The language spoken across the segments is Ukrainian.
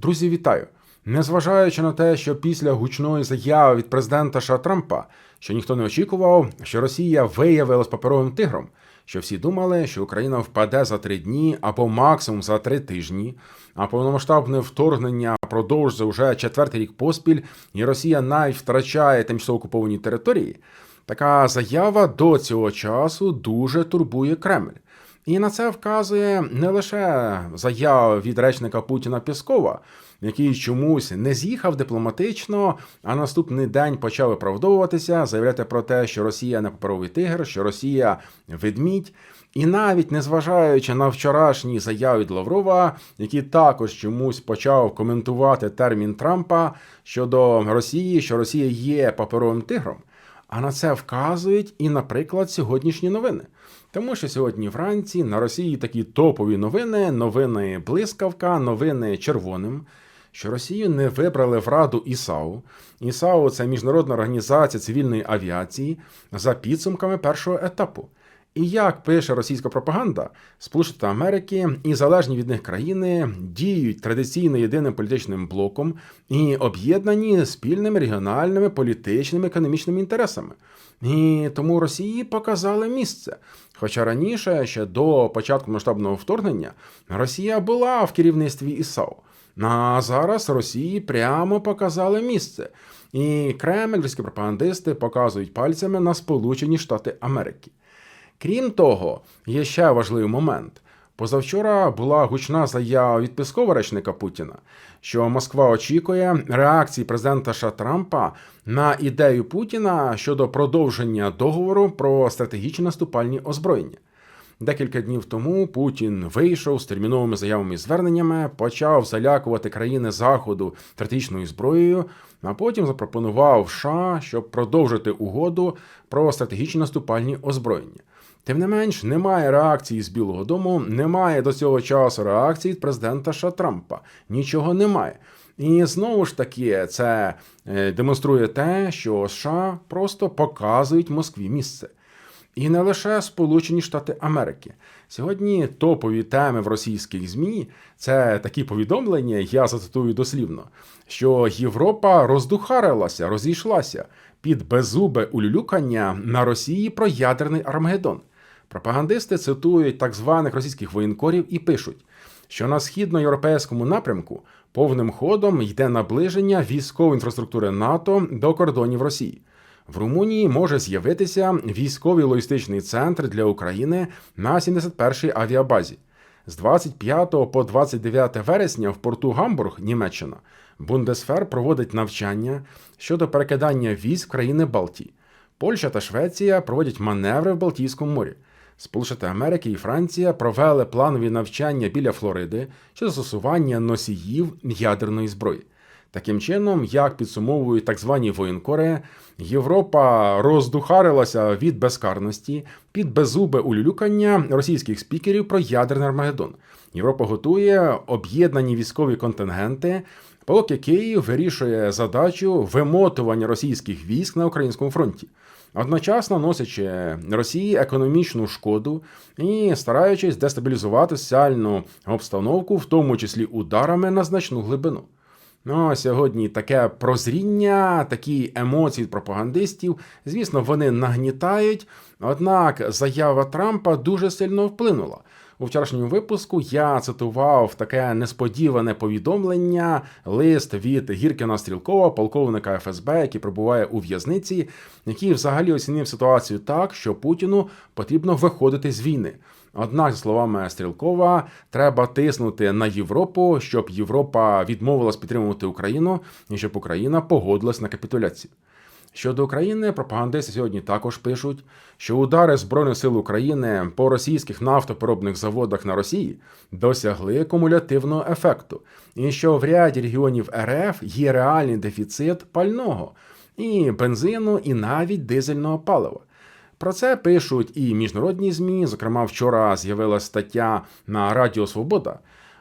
Друзі, вітаю! Незважаючи на те, що після гучної заяви від президента США Трампа, що ніхто не очікував, що Росія виявилась паперовим тигром, що всі думали, що Україна впаде за три дні або максимум за три тижні, а повномасштабне вторгнення продовжує вже четвертий рік поспіль, і Росія навіть втрачає тимчасово окуповані території. Така заява до цього часу дуже турбує Кремль. І на це вказує не лише заява від речника Путіна Піскова, який чомусь не з'їхав дипломатично, а наступний день почав виправдовуватися, заявляти про те, що Росія не паперовий тигр, що Росія ведмідь. І навіть незважаючи на вчорашні заяви від Лаврова, який також чомусь почав коментувати термін Трампа щодо Росії, що Росія є паперовим тигром. А на це вказують і, наприклад, сьогоднішні новини. Тому що сьогодні вранці на Росії такі топові новини, новини блискавка, новини червоним, що Росію не вибрали в Раду ІСАУ. ІСАУ це міжнародна організація цивільної авіації за підсумками першого етапу. І як пише російська пропаганда, Сполучені Америки і залежні від них країни діють традиційно єдиним політичним блоком і об'єднані спільними регіональними політичними економічними інтересами. І тому Росії показали місце. Хоча раніше, ще до початку масштабного вторгнення, Росія була в керівництві ІСАУ. А зараз Росії прямо показали місце. І Кремль, російські пропагандисти показують пальцями на Сполучені Штати Америки. Крім того, є ще важливий момент. Позавчора була гучна заява від Пескова речника Путіна, що Москва очікує реакції президента США Трампа на ідею Путіна щодо продовження договору про стратегічні наступальні озброєння. Декілька днів тому Путін вийшов з терміновими заявами і зверненнями, почав залякувати країни Заходу стратегічною зброєю, а потім запропонував США, щоб продовжити угоду про стратегічні наступальні озброєння. Тим не менш, немає реакції з Білого Дому, немає до цього часу реакції від президента США Трампа. Нічого немає. І знову ж таки, це е, демонструє те, що США просто показують Москві місце. І не лише Сполучені Штати Америки. Сьогодні топові теми в російських ЗМІ це такі повідомлення, я зацитую дослівно, що Європа роздухарилася, розійшлася під беззубе улюлюкання на Росії про ядерний Армагеддон. Пропагандисти цитують так званих російських воєнкорів і пишуть, що на східноєвропейському напрямку повним ходом йде наближення військової інфраструктури НАТО до кордонів Росії. В Румунії може з'явитися військовий логістичний центр для України на 71-й авіабазі. З 25 по 29 вересня в порту Гамбург, Німеччина, Бундесфер проводить навчання щодо перекидання військ країни Балтії. Польща та Швеція проводять маневри в Балтійському морі. Сполучені Америки і Франція провели планові навчання біля Флориди щодо застосування носіїв ядерної зброї. Таким чином, як підсумовують так звані воєнкори, Європа роздухарилася від безкарності під беззубе улюлюкання російських спікерів про ядерний Армагеддон. Європа готує об'єднані військові контингенти, поки Київ вирішує задачу вимотування російських військ на українському фронті одночасно носячи Росії економічну шкоду і стараючись дестабілізувати соціальну обстановку, в тому числі ударами на значну глибину. Ну, сьогодні таке прозріння, такі емоції пропагандистів, звісно, вони нагнітають. Однак заява Трампа дуже сильно вплинула. У вчорашньому випуску я цитував таке несподіване повідомлення, лист від Гіркіна Стрілкова, полковника ФСБ, який перебуває у в'язниці, який взагалі оцінив ситуацію так, що Путіну потрібно виходити з війни. Однак, за словами Стрілкова, треба тиснути на Європу, щоб Європа відмовилась підтримувати Україну і щоб Україна погодилась на капітуляцію. Щодо України, пропагандисти сьогодні також пишуть, що удари Збройних сил України по російських нафтопереробних заводах на Росії досягли кумулятивного ефекту, і що в ряді регіонів РФ є реальний дефіцит пального і бензину, і навіть дизельного палива. Про це пишуть і міжнародні змі. Зокрема, вчора з'явилася стаття на Радіо Свобода.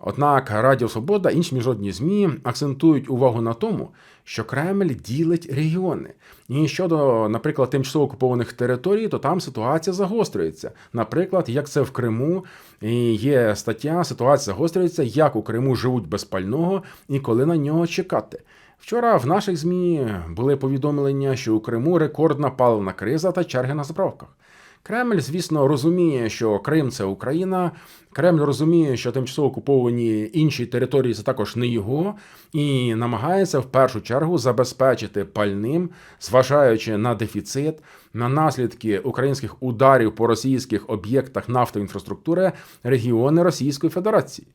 Однак Радіо Свобода, інші міжнародні ЗМІ акцентують увагу на тому, що Кремль ділить регіони. І щодо, наприклад, тимчасово окупованих територій, то там ситуація загострюється. Наприклад, як це в Криму, і є стаття, ситуація загострюється, як у Криму живуть без пального і коли на нього чекати. Вчора в наших ЗМІ були повідомлення, що у Криму рекордна паливна криза та черги на заправках. Кремль, звісно, розуміє, що Крим це Україна. Кремль розуміє, що тимчасово окуповані інші території це також не його, і намагається в першу чергу забезпечити пальним, зважаючи на дефіцит, на наслідки українських ударів по російських об'єктах нафтової інфраструктури регіони Російської Федерації.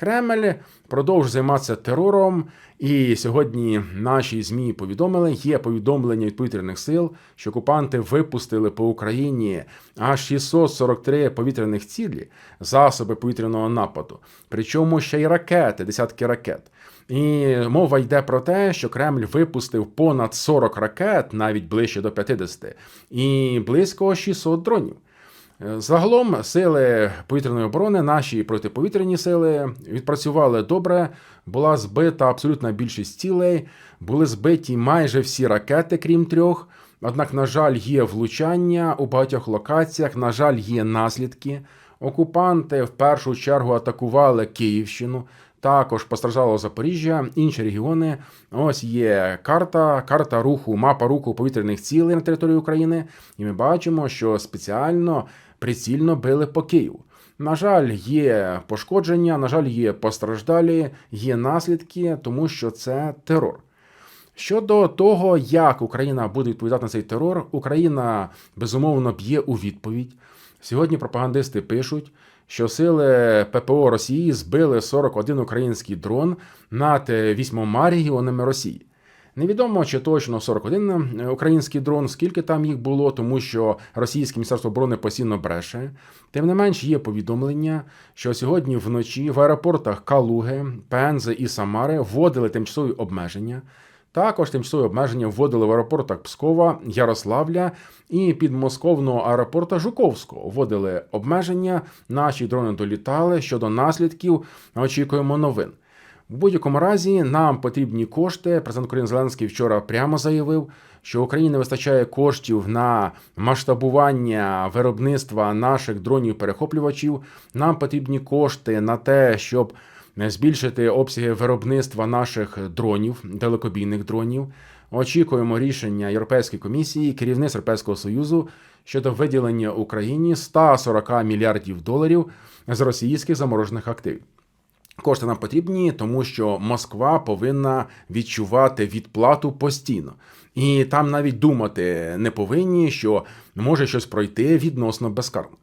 Кремль продовжує займатися терором, і сьогодні наші змі повідомили, є повідомлення від повітряних сил, що окупанти випустили по Україні аж 643 повітряних цілі, засоби повітряного нападу, причому ще й ракети, десятки ракет. І мова йде про те, що Кремль випустив понад 40 ракет, навіть ближче до 50, і близько 600 дронів. Загалом сили повітряної оборони, наші протиповітряні сили відпрацювали добре. Була збита абсолютна більшість цілей, були збиті майже всі ракети, крім трьох. Однак, на жаль, є влучання у багатьох локаціях. На жаль, є наслідки. Окупанти в першу чергу атакували Київщину. Також постраждало Запоріжжя, інші регіони. Ось є карта, карта руху, мапа руху повітряних цілей на території України. І ми бачимо, що спеціально прицільно били по Києву. На жаль, є пошкодження, на жаль, є постраждалі, є наслідки, тому що це терор. Щодо того, як Україна буде відповідати на цей терор, Україна безумовно б'є у відповідь. Сьогодні пропагандисти пишуть, що сили ППО Росії збили 41 український дрон над вісьмома регіонами Росії. Невідомо чи точно 41 український дрон, скільки там їх було, тому що російське міністерство оборони постійно бреше. Тим не менш, є повідомлення, що сьогодні вночі в аеропортах Калуги, Пензи і Самари вводили тимчасові обмеження. Також тимчасові обмеження вводили в аеропортах Пскова, Ярославля і підмосковного аеропорта Жуковського. Вводили обмеження. Наші дрони долітали щодо наслідків. Очікуємо новин. В будь-якому разі нам потрібні кошти. Президент України Зеленський вчора прямо заявив, що Україні не вистачає коштів на масштабування виробництва наших дронів-перехоплювачів. Нам потрібні кошти на те, щоб збільшити обсяги виробництва наших дронів, далекобійних дронів. Очікуємо рішення Європейської комісії, керівництва Європейського союзу щодо виділення Україні 140 мільярдів доларів з російських заморожених активів. Кошти нам потрібні, тому що Москва повинна відчувати відплату постійно. І там навіть думати не повинні, що може щось пройти відносно безкарно.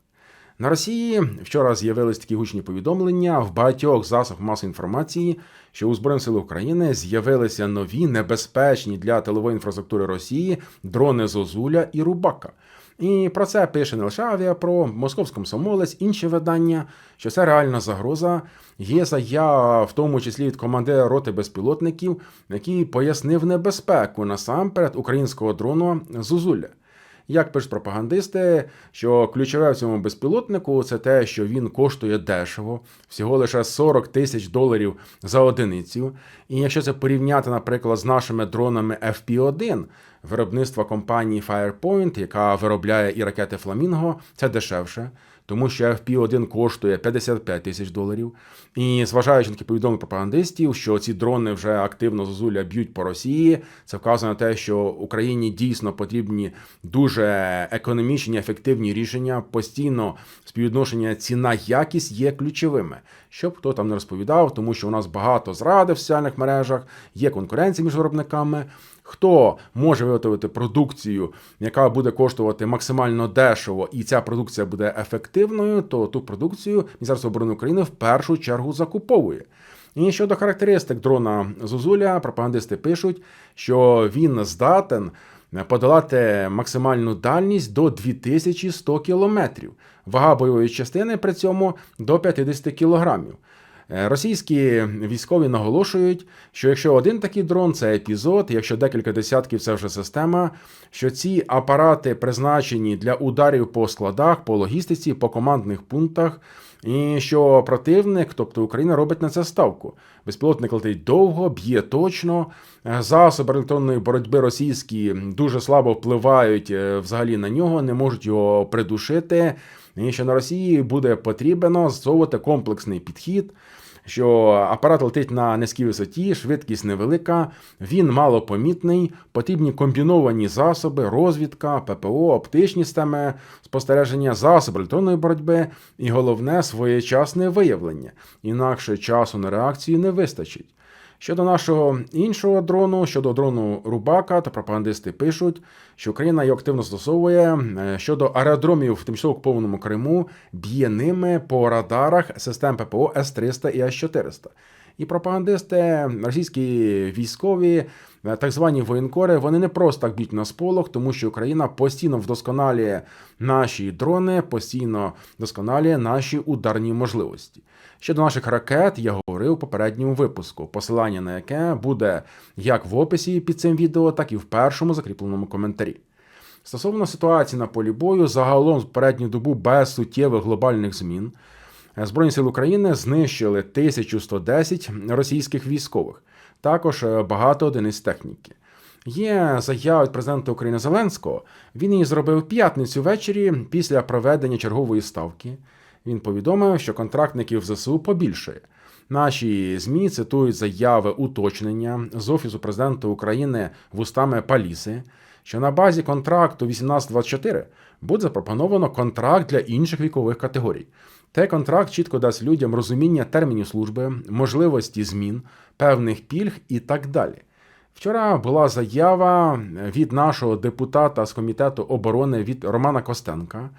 На Росії вчора з'явились такі гучні повідомлення в багатьох засобах масової інформації, що у Збройних силах України з'явилися нові небезпечні для тилової інфраструктури Росії дрони Зозуля і Рубака. І про це пише не лише Авіапро, Московському Сомолець, інші видання, що це реальна загроза. Є заява, в тому числі від командира роти безпілотників, який пояснив небезпеку насамперед українського дрону Зозуля. Як пишуть пропагандисти, що ключове в цьому безпілотнику це те, що він коштує дешево, всього лише 40 тисяч доларів за одиницю. І якщо це порівняти, наприклад, з нашими дронами FP1, виробництва компанії Firepoint, яка виробляє і ракети Фламінго, це дешевше тому що FP1 коштує 55 тисяч доларів. І зважаючи на повідомлення пропагандистів, що ці дрони вже активно зозуля б'ють по Росії, це вказує на те, що Україні дійсно потрібні дуже економічні, ефективні рішення. Постійно співвідношення ціна якість є ключовими. Щоб хто там не розповідав, тому що у нас багато зради в соціальних мережах, є конкуренція між виробниками. Хто може виготовити продукцію, яка буде коштувати максимально дешево, і ця продукція буде ефективною, то ту продукцію Міністерство оборони України в першу чергу закуповує. І щодо характеристик дрона Зозуля, пропагандисти пишуть, що він здатен подолати максимальну дальність до 2100 кілометрів. Вага бойової частини при цьому до 50 кілограмів. Е, російські військові наголошують, що якщо один такий дрон це епізод, якщо декілька десятків це вже система, що ці апарати призначені для ударів по складах, по логістиці, по командних пунктах, І що противник, тобто Україна, робить на це ставку. Безпілотник летить довго, б'є точно. Е, Засоби електронної боротьби російські дуже слабо впливають е, взагалі на нього, не можуть його придушити. І що на Росії буде потрібно застосовувати комплексний підхід що апарат летить на низькій висоті, швидкість невелика, він малопомітний, потрібні комбіновані засоби, розвідка, ППО, оптичні системи спостереження, засоби електронної боротьби і головне своєчасне виявлення. Інакше часу на реакцію не вистачить. Щодо нашого іншого дрону, щодо дрону Рубака, то пропагандисти пишуть, що Україна його активно застосовує е, щодо аеродромів в тимчасово окупованому Криму, б'є ними по радарах систем ППО С-300 і С-400. І пропагандисти, російські військові, так звані воєнкори, вони не просто так б'ють на сполох, тому що Україна постійно вдосконалює наші дрони, постійно вдосконалює наші ударні можливості. Щодо наших ракет, я говорив у попередньому випуску, посилання на яке буде як в описі під цим відео, так і в першому закріпленому коментарі. Стосовно ситуації на полі бою, загалом з передню добу без суттєвих глобальних змін. Збройні сили України знищили 1110 російських військових, також е, багато одиниць техніки. Є заява від президента України Зеленського. Він її зробив п'ятницю ввечері після проведення чергової ставки. Він повідомив, що контрактників ЗСУ побільшує. Наші ЗМІ цитують заяви уточнення з Офісу президента України вустами Паліси, що на базі контракту 1824 буде запропоновано контракт для інших вікових категорій. Цей контракт чітко дасть людям розуміння термінів служби, можливості змін, певних пільг і так далі. Вчора була заява від нашого депутата з комітету оборони від Романа Костенка,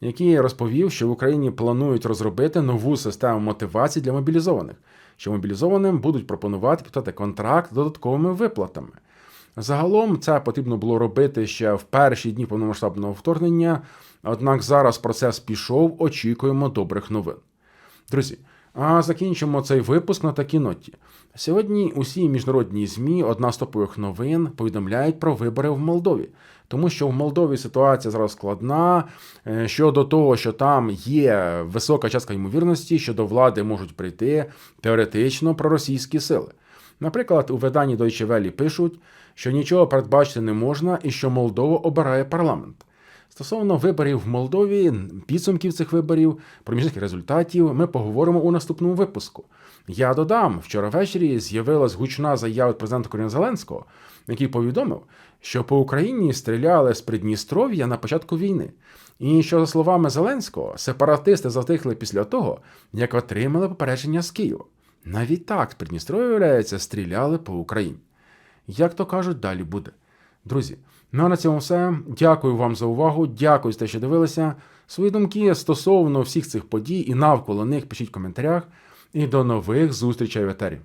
який розповів, що в Україні планують розробити нову систему мотивації для мобілізованих, що мобілізованим будуть пропонувати підписати контракт з додатковими виплатами. Загалом це потрібно було робити ще в перші дні повномасштабного вторгнення, однак зараз процес пішов, очікуємо добрих новин. Друзі, а закінчимо цей випуск на такій ноті. Сьогодні усі міжнародні ЗМІ, одна з топових новин, повідомляють про вибори в Молдові, тому що в Молдові ситуація зараз складна е, щодо того, що там є висока частка ймовірності, що до влади можуть прийти теоретично проросійські сили. Наприклад, у виданні Deutsche Welle пишуть, що нічого передбачити не можна і що Молдова обирає парламент. Стосовно виборів в Молдові, підсумків цих виборів, проміжних результатів, ми поговоримо у наступному випуску. Я додам, вчора ввечері з'явилась гучна заява від президента Коріна Зеленського, який повідомив, що по Україні стріляли з Придністров'я на початку війни. І що, за словами Зеленського, сепаратисти затихли після того, як отримали попередження з Києва. Навіть так з Придністров'я, виявляється, стріляли по Україні. Як то кажуть, далі буде. Друзі, ну а на цьому все. Дякую вам за увагу. Дякую за те, що дивилися. Свої думки стосовно всіх цих подій і навколо них пишіть в коментарях. І до нових зустрічей в етері.